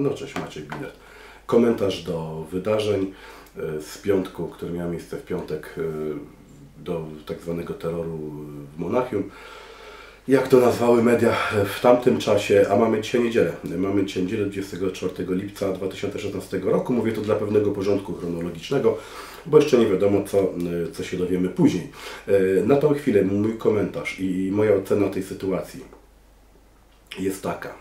No cześć, Maciek Biner. Komentarz do wydarzeń e, z piątku, które miało miejsce w piątek e, do tak zwanego terroru w Monachium. Jak to nazwały media w tamtym czasie, a mamy dzisiaj niedzielę. Mamy dzisiaj niedzielę 24 lipca 2016 roku. Mówię to dla pewnego porządku chronologicznego, bo jeszcze nie wiadomo, co, e, co się dowiemy później. Na tą chwilę mój komentarz i moja ocena tej sytuacji jest taka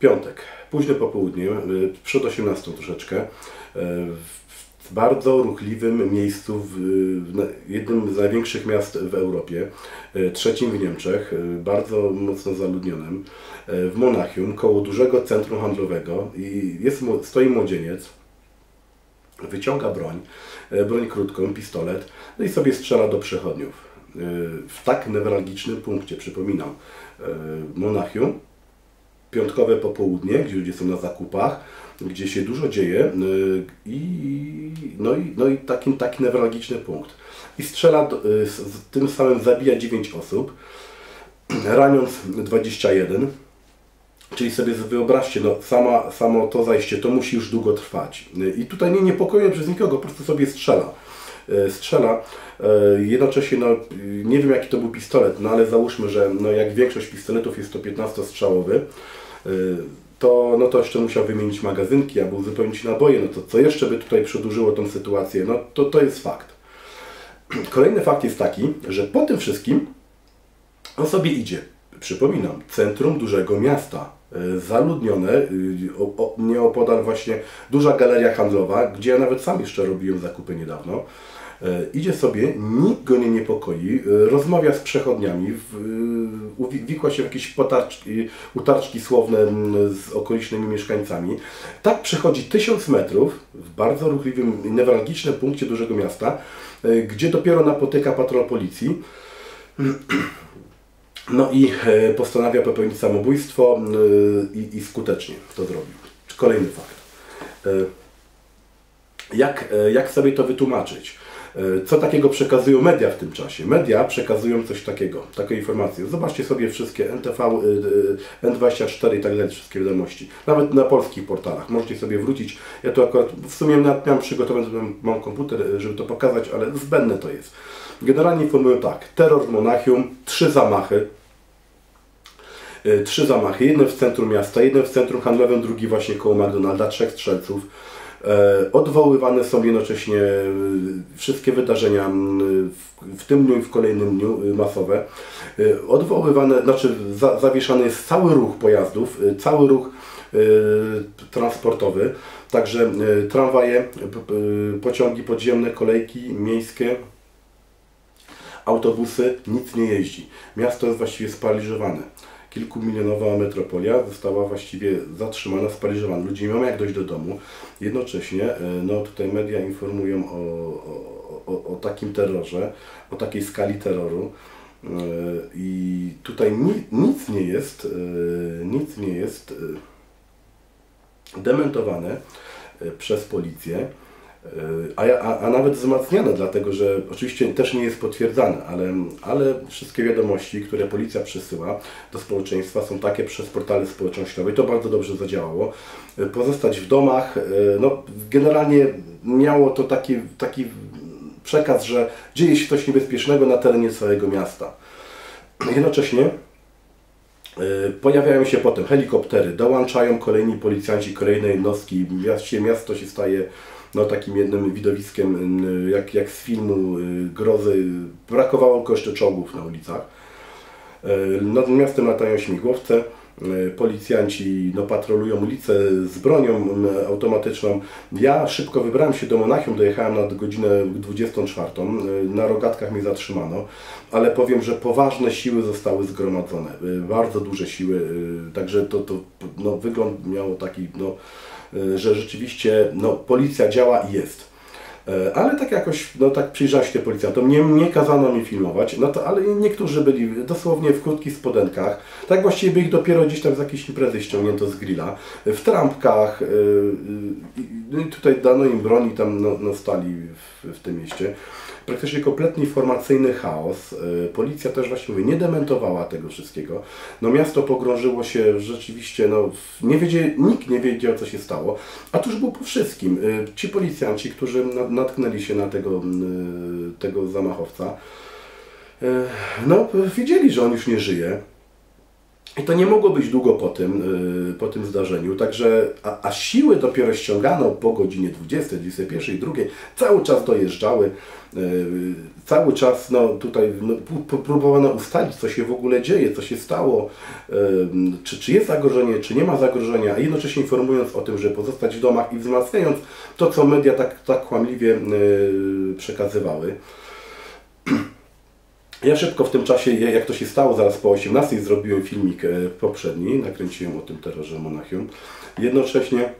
piątek, późne popołudnie, y, przed 18 troszeczkę, y, w bardzo ruchliwym miejscu, w jednym z największych miast w Europie, y, trzecim w Niemczech, bardzo mocno zaludnionym, w Monachium, koło dużego centrum handlowego. I jest, stoi młodzieniec, wyciąga broń, broń krótką, pistolet, no i sobie strzela do przechodniów. W tak newralgicznym punkcie, przypominam, Monachium, piątkowe popołudnie, gdzie ludzie są na zakupach, gdzie się dużo dzieje y, i, no i, no i taki, taki newralgiczny punkt. I strzela, y, z, tym samym zabija 9 osób, raniąc 21. Czyli sobie wyobraźcie, no sama, samo to zajście, to musi już długo trwać. Y, I tutaj nie niepokoję przez nikogo, po prostu sobie strzela. Strzela. Jednocześnie, no, nie wiem jaki to był pistolet, no ale załóżmy, że no, jak większość pistoletów jest to 15-strzałowy, Y, to, no to jeszcze musiał wymienić magazynki albo uzupełnić naboje, no to co jeszcze by tutaj przedłużyło tą sytuację, no to, to jest fakt. Kolejny fakt jest taki, że po tym wszystkim on sobie idzie, przypominam, centrum dużego miasta, zaludnione, y, nieopodal właśnie duża galeria handlowa, gdzie ja nawet sam jeszcze robiłem zakupy niedawno, E, idzie sobie, nikt go nie niepokoi, e, rozmawia z przechodniami, uwikła się w jakieś potarczki, utarczki słowne z okolicznymi mieszkańcami. Tak przechodzi tysiąc metrów w bardzo ruchliwym, newralgicznym punkcie dużego miasta, e, gdzie dopiero napotyka patrol policji. No i postanawia popełnić samobójstwo i, i skutecznie to zrobił. Kolejny fakt. Jak, jak sobie to wytłumaczyć? E, co takiego przekazują media w tym czasie? Media przekazują coś takiego, taką informację. Zobaczcie sobie wszystkie NTV, e, e, N24 i tak dalej, wszystkie wiadomości. Nawet na polskich portalach. Możecie sobie wrócić. Ja tu akurat w sumie miałem przygotowany, mam komputer, żeby to pokazać, ale zbędne to jest. Generalnie informują tak. Terror w Monachium, trzy zamachy, trzy zamachy. Jeden w centrum miasta, jeden w centrum handlowym, drugi właśnie koło McDonalda, trzech strzelców. E, odwoływane są jednocześnie e, wszystkie wydarzenia w tym dniu i w kolejnym dniu e, masowe. Odwoływane, znaczy zawieszany jest cały ruch pojazdów, cały ruch transportowy, także tramwaje, pociągi podziemne, kolejki miejskie, autobusy, nic nie jeździ. Miasto jest właściwie sparaliżowane kilkumilionowa metropolia została właściwie zatrzymana, sparaliżowana. Ludzie nie mają jak dojść do domu. Jednocześnie e, no, tutaj media informują o, o, o, o takim terrorze, o takiej skali terroru. E, I tutaj nic nie jest, e, nic nie jest dementowane przez policję. A, a, a, nawet wzmacniane, dlatego że oczywiście też nie jest potwierdzane, ale, ale wszystkie wiadomości, które policja przesyła do społeczeństwa są takie przez portale społecznościowe i to bardzo dobrze zadziałało. Pozostać w domach, e, no generalnie miało to taki, taki przekaz, że dzieje się coś niebezpiecznego na terenie całego miasta. Jednocześnie e, Pojawiają się potem helikoptery, dołączają kolejni policjanci, kolejne jednostki, miasto się staje no, takim jednym widowiskiem, jak, jak z filmu y, grozy. Brakowało jeszcze czołgów na ulicach. E, nad miastem latają śmigłowce. E, policjanci no, patrolują ulicę z bronią automatyczną. Ja szybko wybrałem się do Monachium, dojechałem na godzinę 24. E, na rogatkach mnie zatrzymano, ale powiem, że poważne siły zostały zgromadzone. Bardzo duże siły, także to, to no, wygląd miało taki, no, że rzeczywiście no, policja działa i jest. E, ale tak jakoś, no tak przyjrzałem się policjantom, nie, nie kazano mi filmować, no to, ale niektórzy byli dosłownie w krótkich spodenkach, tak właściwie by ich dopiero gdzieś tam z jakiejś imprezy ściągnięto z grilla, w trampkach, yy, tutaj dano im broni, tam no, no stali w, w tym mieście praktycznie kompletny informacyjny chaos. E, policja też właśnie mówię, nie dementowała tego wszystkiego. No miasto pogrążyło się rzeczywiście, no nie wiedział, nikt nie wiedział co się stało, a tuż było po wszystkim. E, ci policjanci, którzy natknęli się na tego, e, tego zamachowca, no wiedzieli, że on już nie żyje. I to nie mogło być długo po tym, y, po tym zdarzeniu, także, a, a siły dopiero ściągano po godzinie 20, 21, 2, cały czas dojeżdżały, y, cały czas no, tutaj no, próbowano ustalić, co się w ogóle dzieje, co się stało, y, czy, czy jest zagrożenie, czy nie ma zagrożenia, a jednocześnie informując o tym, że pozostać w domach i wzmacniając to, co media tak, tak kłamliwie przekazywały. Ja szybko w tym czasie, jak to się stało, zaraz po 18 zrobiłem filmik e, poprzedni, nakręciłem o tym terrorze Monachium. Jednocześnie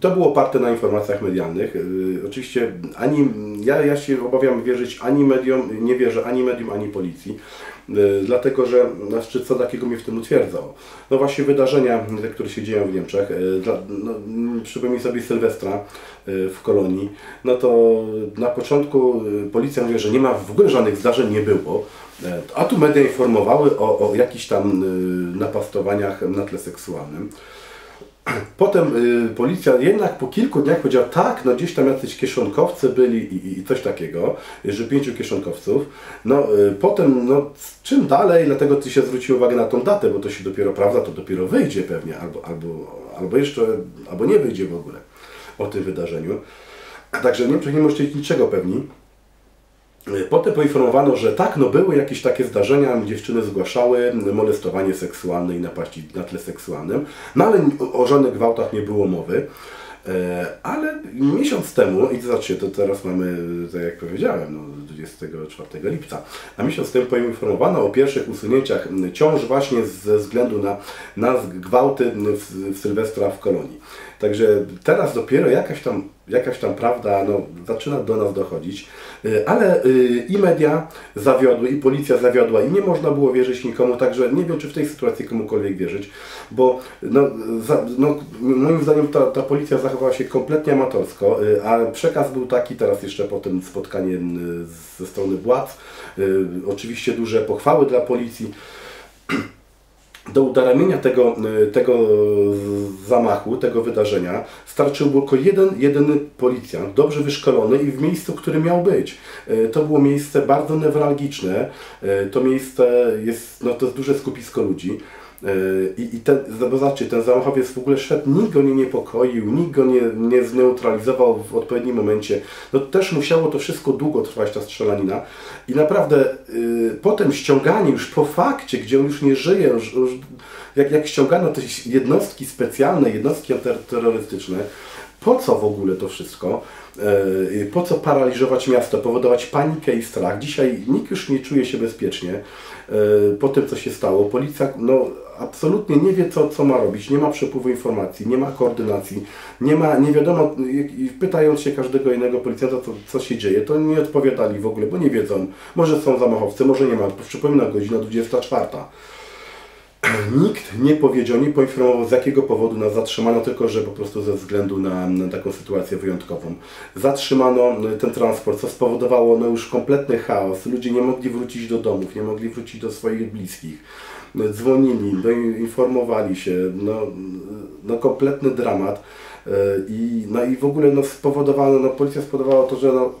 to było oparte na informacjach medialnych. E, oczywiście ani, ja, ja się obawiam wierzyć ani mediom, nie wierzę ani medium, ani policji. E, dlatego, że znaczy, co takiego mnie w tym utwierdzało? No właśnie wydarzenia, które się dzieją w Niemczech, dla, no, przypomnij sobie Sylwestra e, w kolonii, no to na początku policja mówi, że nie ma w ogóle żadnych zdarzeń, nie było, a tu media informowały o, o jakichś tam napastowaniach na tle seksualnym. Potem y, policja jednak po kilku dniach powiedziała, tak, no gdzieś tam jacyś kieszonkowcy byli i, i coś takiego, że pięciu kieszonkowców. No y, potem, no czym dalej, dlatego ty się zwrócił uwagę na tą datę, bo to się dopiero, prawda, to dopiero wyjdzie pewnie, albo, albo, albo jeszcze, albo nie wyjdzie w ogóle o tym wydarzeniu. Także nie, nie możecie niczego pewni. Potem poinformowano, że tak, no były jakieś takie zdarzenia, dziewczyny zgłaszały molestowanie seksualne i napaści na tle seksualnym, no ale o żadnych gwałtach nie było mowy. E, ale miesiąc temu, i zobaczcie, to teraz mamy, tak jak powiedziałem, no 24 lipca, a miesiąc temu poinformowano o pierwszych usunięciach ciąż właśnie ze względu na, na gwałty w, w Sylwestra w kolonii. Także teraz dopiero jakaś tam, jakaś tam prawda no, zaczyna do nas dochodzić, y, ale y, i media zawiodły, i policja zawiodła, i nie można było wierzyć nikomu, także nie wiem, czy w tej sytuacji komukolwiek wierzyć, bo no, za, no, moim zdaniem ta, ta policja zachowała się kompletnie amatorsko, y, a przekaz był taki, teraz jeszcze po tym spotkanie ze strony władz, oczywiście duże pochwały dla policji, do udaramienia tego, y, tego zamachu, tego wydarzenia starczył tylko jeden, jedyny policjant, dobrze wyszkolony i w miejscu, w którym miał być. Y, to było miejsce bardzo newralgiczne, y, to miejsce jest, no to jest duże skupisko ludzi. I, i ten, zobaczcie, ten zamachowiec w ogóle szedł, nikt go nie niepokoił, nikt go nie, nie zneutralizował w odpowiednim momencie. No też musiało to wszystko długo trwać, ta strzelanina. I naprawdę y, potem ściąganie już po fakcie, gdzie on już nie żyje, już, już, jak, jak ściągano te jednostki specjalne, jednostki terrorystyczne, po co w ogóle to wszystko? E, po co paraliżować miasto, powodować panikę i strach? Dzisiaj nikt już nie czuje się bezpiecznie e, po tym, co się stało. Policja no, absolutnie nie wie, co, co ma robić, nie ma przepływu informacji, nie ma koordynacji, nie ma, nie wiadomo, pytając się każdego innego policjanta, co, co się dzieje, to nie odpowiadali w ogóle, bo nie wiedzą. Może są zamachowcy, może nie ma. Przypominam, godzina 24. Nikt nie powiedział, nie poinformował z jakiego powodu nas zatrzymano, tylko że po prostu ze względu na, na, taką sytuację wyjątkową. Zatrzymano ten transport, co spowodowało no, już kompletny chaos. Ludzie nie mogli wrócić do domów, nie mogli wrócić do swoich bliskich. Dzwonili, no, informowali się, no, no kompletny dramat. E, I, no i w ogóle no, spowodowano, no, policja spowodowała to, że no,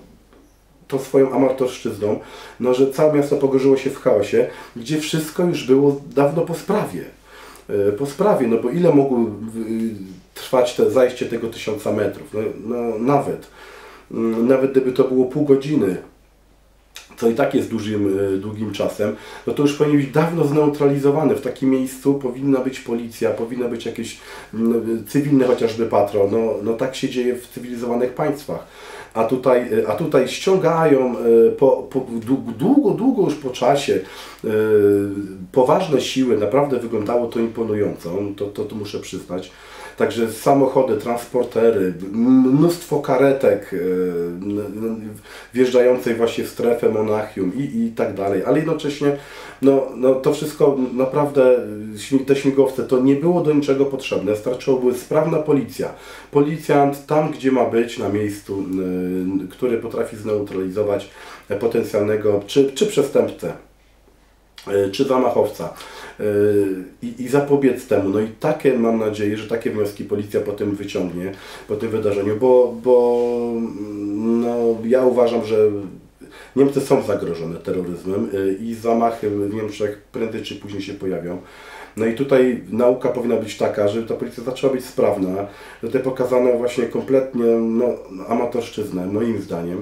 to swoją amatorszczyzną, no, że całe miasto pogorzyło się w chaosie, gdzie wszystko już było dawno po sprawie. E, po sprawie, no bo ile mogło trwać te zajście tego tysiąca metrów? No, no nawet. Mm, nawet gdyby to było pół godziny, co i tak jest dużym, e, długim czasem, no to już powinien być dawno zneutralizowany. W takim miejscu powinna być policja, powinna być jakieś cywilny chociażby patrol. No, no tak się dzieje w cywilizowanych państwach. a tutaj, a tutaj ściągają po, po, długo, długo już po czasie poważne siły, naprawdę wyglądało to imponująco, to, to, to muszę przyznać. Także samochody, transportery, mnóstwo karetek wjeżdżającej właśnie w strefę Monachium i, i tak dalej, ale jednocześnie no, no to wszystko naprawdę, te śmigłowce to nie było do niczego potrzebne, starczyło była sprawna policja. Policjant tam, gdzie ma być, na miejscu, który potrafi zneutralizować potencjalnego czy, czy przestępcę, czy zamachowca. I, i zapobiec temu. No i takie mam nadzieję, że takie wnioski policja potem wyciągnie po tym wydarzeniu, bo, bo no, ja uważam, że Niemcy są zagrożone terroryzmem y, i zamachy w Niemczech prędzej czy później się pojawią. No i tutaj nauka powinna być taka, żeby ta policja zaczęła być sprawna. Tutaj pokazano właśnie kompletnie no, amatorszczyznę, moim zdaniem.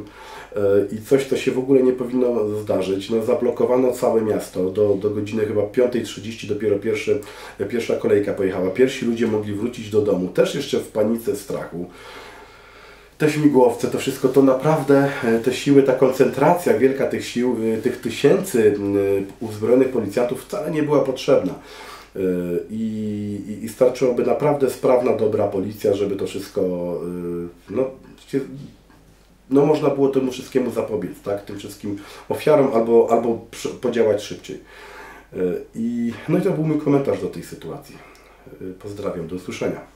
Y, I coś, co się w ogóle nie powinno zdarzyć. No, zablokowano całe miasto do, do godziny chyba 5.30 dopiero pierwszy, pierwsza kolejka pojechała. Pierwsi ludzie mogli wrócić do domu, też jeszcze w panice, strachu te śmigłowce, to wszystko, to naprawdę e, te siły, ta koncentracja wielka tych sił, e, tych tysięcy uzbrojonych policjantów wcale nie była potrzebna. E, I, i, starczyłoby naprawdę sprawna, dobra policja, żeby to wszystko, no, no można było temu wszystkiemu zapobiec, tak? Tym wszystkim ofiarom albo, albo podziałać szybciej. I, no i to był mój komentarz do tej sytuacji. Pozdrawiam, do usłyszenia.